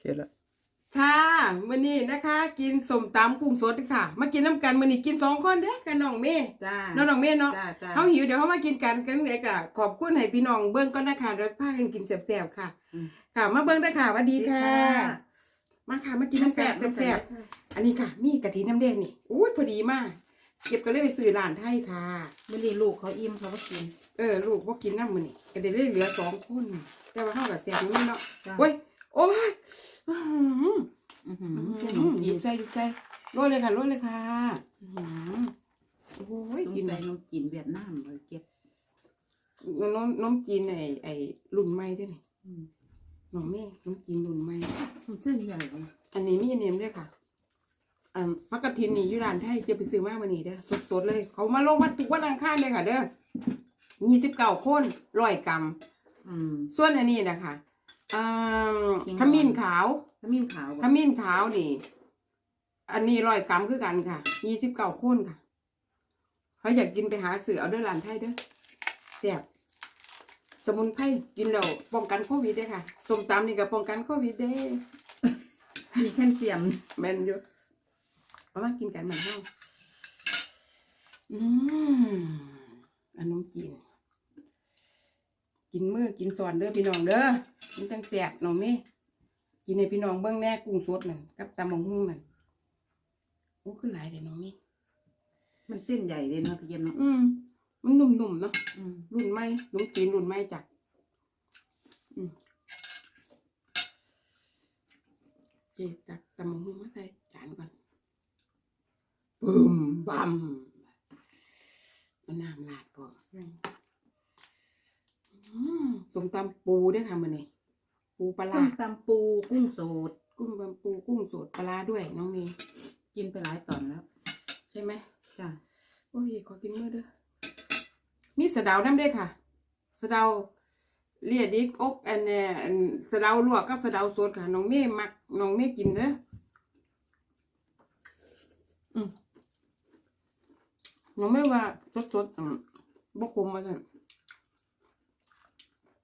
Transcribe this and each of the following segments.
เคละค่ะมื้อนี้นะคะ กินสมตำกุ้งสดค่ะ มากินน้ำกันมื้อนี้กินสองคนเด้อกับน้องเมย์จ้าน้องน้องเมย์เนาะจ้าจ้าเขาหิวเดี๋ยวเขามากินกันกันเลยค่ะขอบคุณให้พี่น้องเบิ้งก็นะคะแล้วพากันกินแซ่บๆค่ะ อืม ค่ะ มาเบิ้งได้อค่ะหวัสดีค่ะดีค่ะ มาค่ะมากินน้ำแซ่บแซ่บๆ อันนี้ค่ะ มีกะทิน้ำแดงนี่อุ้ยพอดีมาก เก็บก็เลยไปซื้อร้านไทยค่ะ มื่อนี้ลูกเขาอิ่มเขาก็กิน เออ ลูกว่ากินน้ำมื้อนี้ก็ได้เหลือสองคน แต่ว่าเฮากับแซ่บอยู่นี่เนาะจ้าโอ้ย โอ้ยอื้อหืออื้อหือขนมจียินบใจหยิบใจโรยเลยค่ะโรยเลยค่ะอื้อหือโอ้ยต้องกินใส่นมจีนเวียดนามเลยเก็บน้มน้มจีนไอไอรุ่นใหม่เด้วยอืมน้องแม่น้มจีนรุ่นใหม่ มันเส้นใหญ่เลยอันนี้มีเนียมด้วยค่ะอ่าพักกระถินนี่อยุรานไทยจะไปซื้อมาวันนี้เด้อสดๆเลย เขามาลงวันตุกวันอังคารเลยค่ะ เด้อยี่สิบเก้าคนร้อยกรัม อืมส่วนอันนี้นะคะ อ่าขิงขมิ้นขาวขมิ้นขาวขมิ้นขาวนี่ อันนี้ร้อยกรัมคือกันค่ะยี่สิบเก้าคนค่ะเขาอยากกินไปหาซื้อเอาเด้อร้านไทยเด้อแซ่บสมุนไพรกินแล้วป้องกันโควิดได้อค่ะส้มตำนี่ก็ป้องกันโควิดได้มีแคลเซียมแม่นอยู่เอามากินกันเหมือนเฮาอืมอันนมจีน กินมือกินสอนเด้อพี่น้องเด้อมันจังแซ่บน้องเม่กินให้พี่น้องเบิ่งแน่กุ้งสดนั่นกับตำบักหุ่งนั่นโอ้คือหลายเด้อน้องเม่มันเส้นใหญ่เลยเนาะพี่เย็นเนาะอืมมันนุ่มๆเนาะอืมรุ่นใหม่นมจีนรุ่นใหม่จ้ะอืมเอ๊ะตักตำบักหุ่งมาใส่จานก่อนปึ้มบัมเอาน้ำลาดพออืม สมตำปูด้วยค่ะมันนี่ปูปลาส้ร้ามตำปูกุ้งสด กุ้งบำปูกุ้งสดปลาร้าด้วยน้องเมย์กินไปหลายตอนแล้ว ใช่ไหมจ้าโอ้ยขอกินมือเด้อมีสะเดาน้ำด้วยค่ะ สะเดาเลียดิกอกอันเนี่ยอันสะเดาลวกกับสะเดาสดค่ะน้องเมย์มักน้องเมย์กินเด้ออืมน้องเมย์ว่าสดสดๆอืมบกคมมาสั่น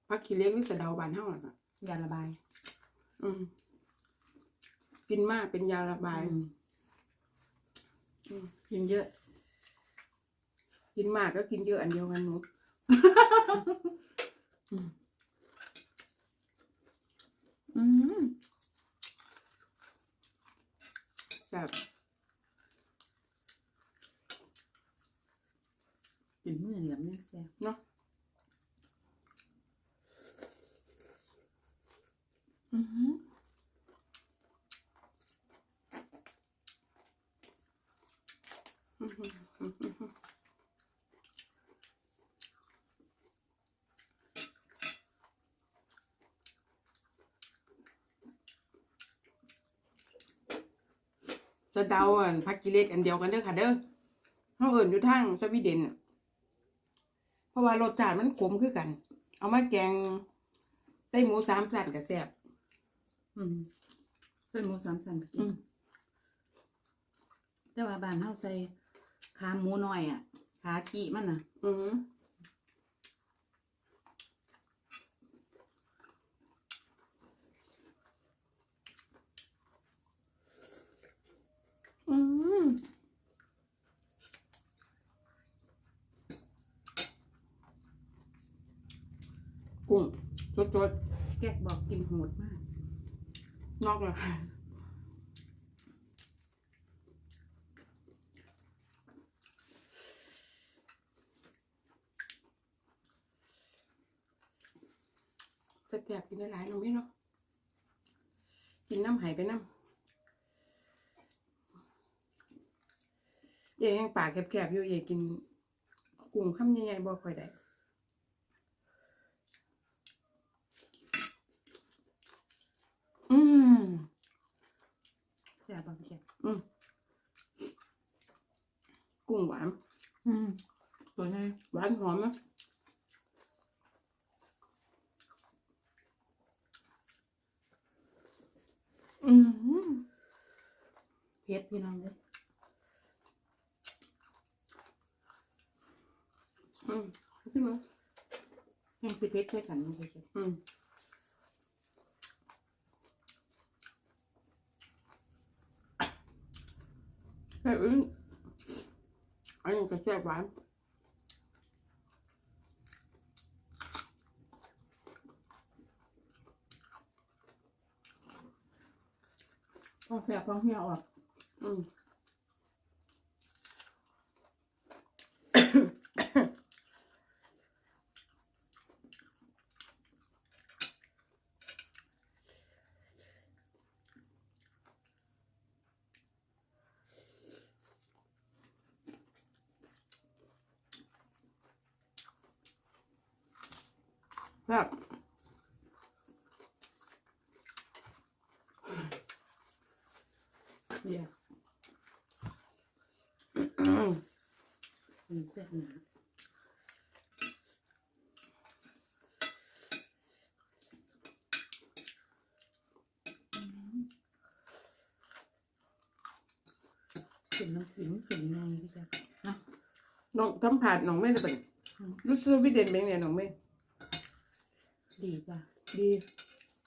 พักขี้เล็กหรือสะเดาบานเท่าน่ะค่ะยาระบาย อืมกินมากเป็นยาระบายอืมอืมกินเยอะ กินมากก็กินเยอะอันเดียวกันหนูอืมอืมแบบกินมื้อเหลี่ยมเนี่ยแซ่บเนาะ อืมอืมอืมอืมจะเดาอันพักกิเลสอันเดียวกันเด้อค่ะเด้อเขาเอินอยู่ทางสวีเดนเพราะว่ารสชาติมันขมคือกัน เอามาแกง ใส่หมูสามสันกับแซ่บ อืมเป็นหมูสามสันไปกิอืนม แต่ว่าบ้านเฮาใส่ขาหมูน้อยอะ ขาจีมันน่ะ อืมอืมกุ้งสดแก๊กบอกกินโหดมากๆ นอกเลยแซ่บๆกินได้หลายหนูไม่เนาะกินน้ำไหายไปน้ำเย่ยังปากแคบๆอยู่เย่กินกุ้งคำใหญ่ๆบ่ค่อยได้ กุ้งหวาน อืมตัวนี้หวานหอมนะอืมเผ็ดพี่น้องเลยอืมพี่มั้ยยังสิเผ็ดใช่กันไม่ใช่อืมแบบ นอันนี้ก็แซ่บหวานท้องแสบท้องเหี่ยวออกอืม แบบ เดี๋ยวอืมอืมแซ่บหนาอืมเส้นน้ำขิงเส้นในพี่จ๊ะนะน้องทำผ่านน้องไม่ได้เป็นอืมรู้สึกวิเด่นเป็นไงน้องไม่ดีจ้ะดี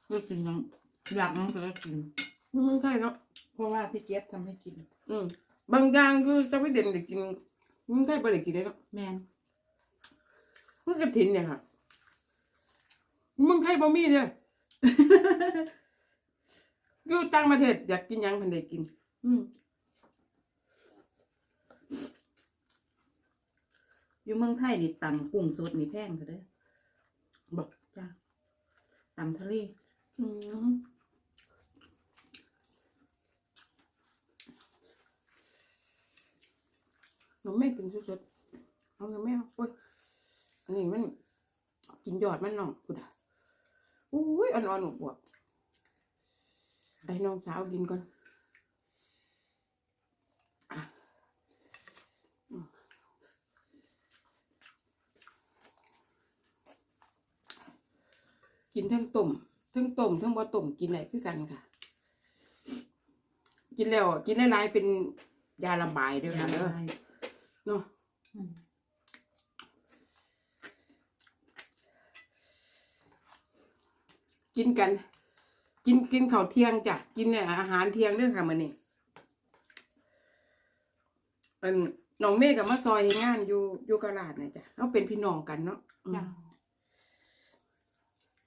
ก็กินยังอยากมันก็กินมันใช่เนาะเพ ราะว่าพี่เจี๊ยบทำให้กิน อืมบางอย่างคือจะไม่เด่นได้กินมันใช่ไม่ได้กินเลยเนาะแมนมันกระถินเนี่ยค่ะมึงใช่บะมี่เนี่ยอยู่ต่างประเทศอยากกินหยังพันได้กิน อืมอยู่เมืองไทยนี่ตำกุ้งสดนี่แพงเขาเด้อบอกจ้ะตำทะเลอืม หนูไม่กินสดๆเอาเงินไม่เอาโอ้ยอันนี้มัน กินยอดมันน้องกูด่ะอุ้ยอ่อนๆหนุบวบไอ้น้องสาวกินก่อนกินทั้งต้มทั้งต้มทั้งบ่ต้มกินอะไหนคือกันค่ะ กินแล้วกินหลายๆเป็นยาระบายด้วยค่ะเด้อได้ เนาะอืมกินกัน กินกินข้าวเที่ยงจ้ะกินเนี่ยอาหารเที่ยงเรื่องค่ะมันนี่เป็นน้องเมฆกับมาซอยให้งานอยู่อยู่กะลาดเนี่ยจ้ะเขาเป็นพี่น้องกันเนาะอืมจ้ะ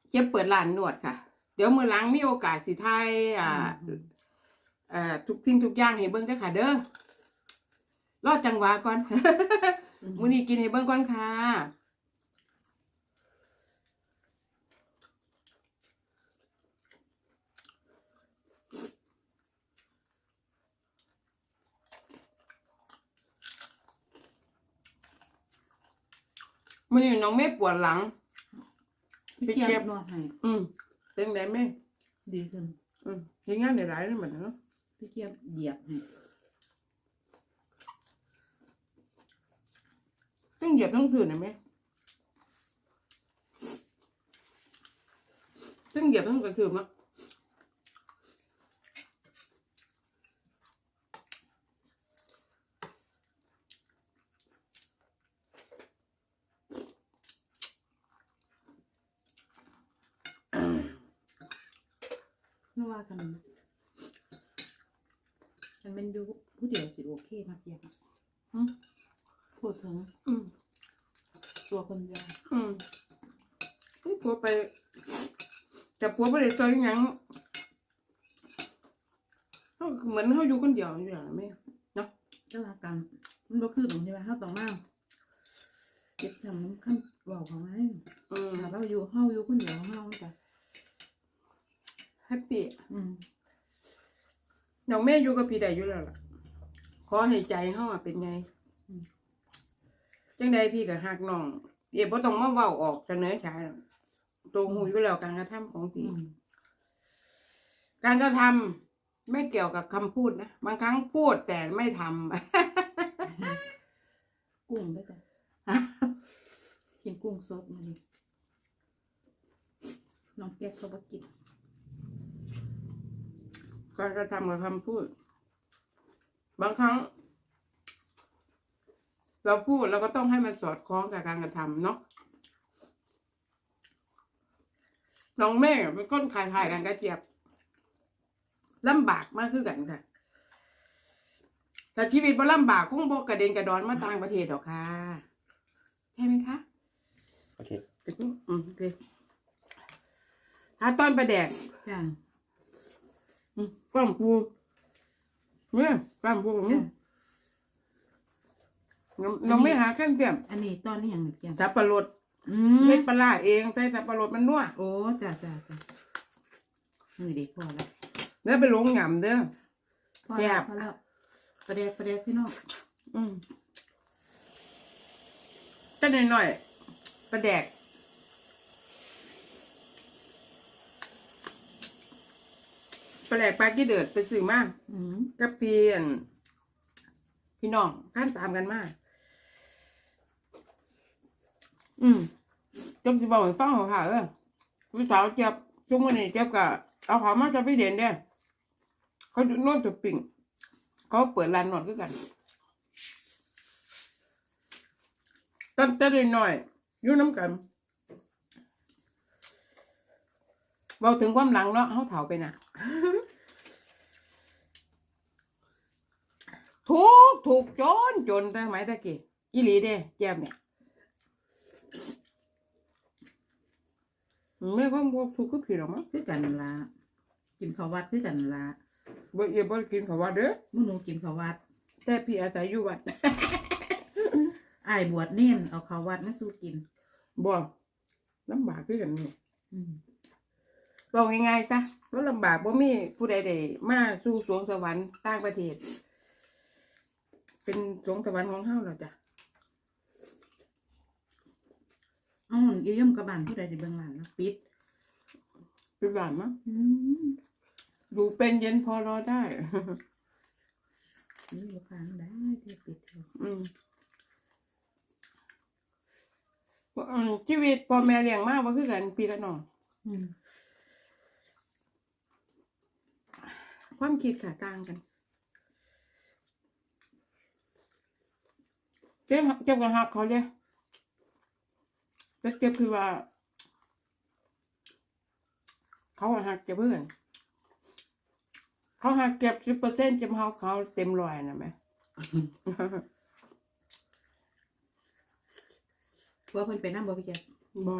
เจ็บเปิดร้านนวดค่ะ เดี๋ยวมือหล้างมีโอกาสสิทายอ่าเอ่อทุกทิ้งทุกอย่างให้เบิ้งได้อค่ะ เด้อ รอดจังหวะก่อน มื้อนี้กินให้เบิ้งก่อนค่ะ มื้อนี้น้องเมฆปวดหลังพี่เจี๊ยบนวดให้อืมเป็นไงแม่ดีขึ้นอืมเฮ็ดงานได้หลายเลยเหมือนกันเนาะพี่เจี๊ยบเหยียบให้ ต้องเหยียบต้องถือนะแม่ต้องเหยียบต้องกระถือมั้งอ่าไม่ว่ากันมันเป็นดูผู้เดียวสิโอเคมากเจี๊ยบอืมพูดถึงอืม ตัวคนเดียวอืมนี่ผัวไปแต่ผัวไปเลยซอยหยังเขาเหมือนเขาอยู่คนเดียวอยู่อย่างนั้นแม่ก็ว่ากันมันบ่คือตรงที่ว่าเฮาต้องมาเก็บทำน้ำขั้นบอกเขาไว้อืมถ้าเราอยู่เฮาอยู่คนเดียวเฮาจ้ะแฮปปี้อืมน้องแม่อยู่กับพี่ได้อยู่แล้วล่ะ ขอให้ใจเฮาอะเป็นไง จังใดพี่ก็หักน้องเดี๋ยวบ่ต้องมาเว้าออกเสนอฉายหรอกตัวหูอยู่แล้วการกระทำของอืพี่มการกระทำไม่เกี่ยวกับคำพูดนะ บางครั้งพูดแต่ไม่ทำ กุ้งด้วยจ้ะกินกุ้งสดมาดิน้องแก๊กเขาบ่กินการกระทำกับคำพูด บางครั้ง เราพูดเราก็ต้องให้มันสอดคล้องกับการกระทำเนาะน้องแม่เป็นก้นขายขายกันกระเจี๊ยบลำบากมากขึ้นกันค่ะถ้าชีวิตบ่ลำบากคงบ่กระเด็นกระดอนมาต่างประเทศหรอกค่ะใช่ไหมคะโอเคจะพูดอืมโอเคถ้าตอนประแดกจ้าอืมกล้ามปูเนี่ยกล้ามปูอืม น้องน้องไม่หาขั้นเทียมอันนี้ตอนนี้ยังหนึ่งแก้มสับปะรดอืมเม็ดปลาร้าเองใส่สับปะรดมันนัวโอ้จ้าจ้าจ้านี่เด็กพอแล้วแล้วไปลงหย่ำเด้อ พอแซ่แล้วบ พอแล้วประเดี๋ยวประเดี๋ยวพี่น้องอืมจะหน่อยหน่อยๆประแดกประแดกปลากี้เดือดไปซื้อมาอืมกับเพียน พี่น้องข้ามตามกันมา อืมจบจะบอกให้ฟังเหรอค่ะเออพี่สาวเจ็บช่วงวันนี้เจ็บกะเอาของมาจะพี่เด่นเด้เขาจุดนจุดปิ่งเขาเปิดร้านนวดด้วยกันตั้งแต่หน่อยอยู่น้ำกันเราถึงความหลังเนาะเขาเถาไปนะถูกถูกจนจนแต่ไหมตะกี้อีหลีเด้แจมเนี่ย ไม่ก็บอกถูกก็ผิดหรอกมั้งคือกันนั่นละกินข้าววัดคือกันนั่นละบ่เอียบ่กินเขาวว่าเด้อมื่อหนูกินข้าววัด แต่พี่อาศัยอยู่วัด อ้ายบวชเน่นเอาข้าววัดมาสู้กินบ่ลำบากคือกันนี่อืมบอกง่ายๆซะบ่ลำบากบ่มีผู้ใดได้มาสู่สวงสวรรค์ต่างประเทศ เป็นสวงสวรรค์ของเฮาแล้วจ้ะ อ๋อเยี่ยมกระบานผู้ใดที่เบื้องหลังนะปิดเป็นหลานมั้งอืมอยู่เป็นเย็นพอรอได้ นี่ลูกค้าได้ที่ปิดเถอะอืมอืมชีวิตพ่อแม่เลี้ยงมาบ่คือกันพี่กับน้องอืมความคิดค่ะต่างกัน เจ็บเจ็บกับหักเขาเลย แต่เจ็บคือว่า เขาหักเจ็บเพื่อนเขาหักเก็บสิบเปอร์เซ็นต์จำเขาเขาเต็มร้อยนะไหมว่าเพิ่นไปนั่งบ่พี่แกบอ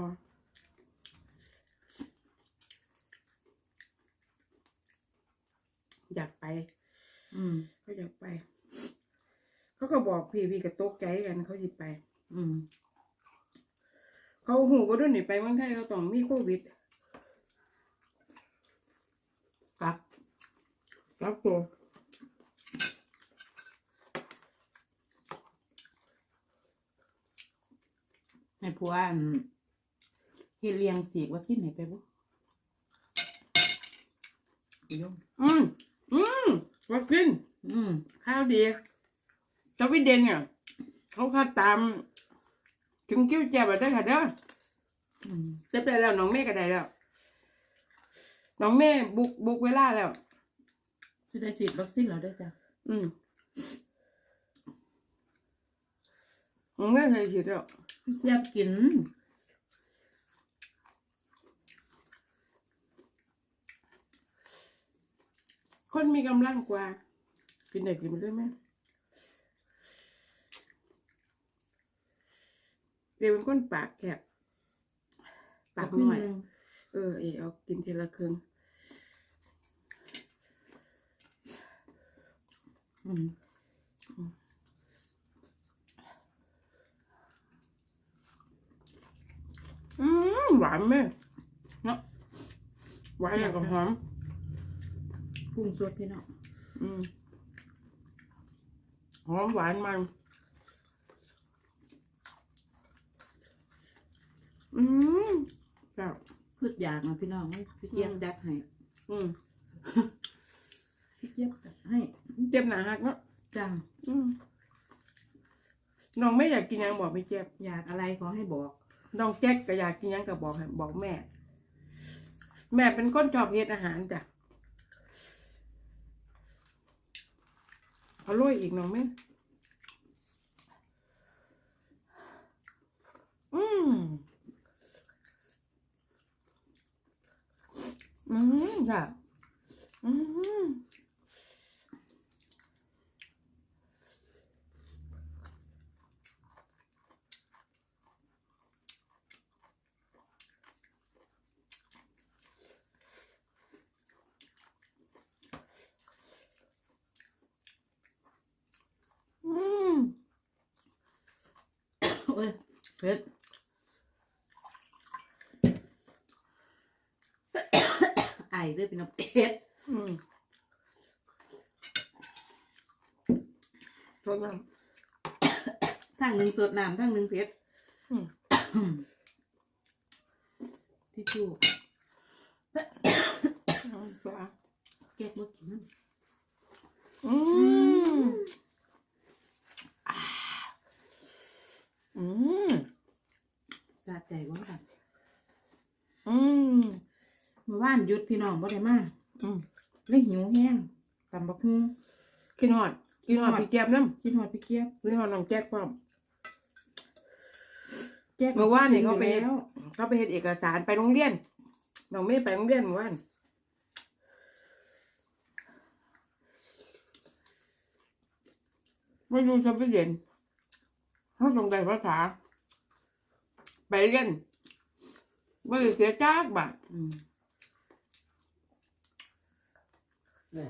อยากไป อืมเขาอยากไป เขาก็บอกพี่พี่ก็ตกใจกันเขาสิไป อืม เขาหูก็ด้วยหนีไปเมืองไทยเขาต้องมีโควิดกลับรับตัวให้ผัวอันเฮ็ดเลี้ยงสีกวัคซีนให้ไปบ่ไปโยมอืมอืมวัคซีนอืมข้าวดีสวีเดนเนี่ย เขาคัดตาม ถึงคิ้วแจ็บได้ค่ะเด้ออืมเจ็บได้แล้วน้องเมฆก็ได้แล้ว น้องเมฆบุกบุกเวลาแล้วสิได้ฉีดวัคซีนแล้วเด้อจ้ะอืมน้องเมฆเคยฉีดแล้วพี่เจี๊ยบกินคนมีกำลังกว่า กินได้กินไปด้วยไหม เดี๋ยวเป็นคนปากแคบปากน้อยเาครึ่งหนึ่งเออเออเอากินทีละครึ่งอืมอืมหวานไหมเนาะหวานอย่างกับหอมปรุงสดพี่น้องอืมหอมหวานมัน อืมจ้า พืชอยากนะพี่น้องให้พี่เจี๊ยบอืมจัดให้อืมพี่เจี๊ยบจัดให้เจ็บหนาหักเนาะจังอืมน้องไม่อยากกินหยังบอกไม่เจ็บอยากอะไรขอให้บอก น้องแจ็คก็อยากกินหยังก็บอกให้บอกแม่ แม่เป็นคนชอบเฮ็ดอาหารจ้ะเอาลุยอีกน้องไหมอืม อืมจ้ะอืม嗯，喂，别。 เผ็ดไอเด้วยเป็นน้ำเผ็ดอืมรสน้ทั้งหนึ่งสดน้ำทั้งหนึ่งเผ็ดำอืมที่ชู่เอาปลาแก๊กบ่กินน้อืมอ่าอืมำสะใจว่าแบบอืม เมื่อวานหยุดพี่น้องบ่ได้มาอืมเลยหิวแห้งตำบักหุ่ง กินหอดกินหอดพี่แก้มน้ำคิดฮอดพี่เกียบกินหอดน้องแจ๊กพร้อมแก๊กเมื่อวานนี่เขาไป แล้วเขาไปเห็นเอกสารไปโรงเรียนน้องไม่ไปโรงเรียนเมื่อวานไม่รู้จะไปเรียนเขาส่งใจภาษาไปเรียนไม่ได้เสียจ้ากบาทอืม 네.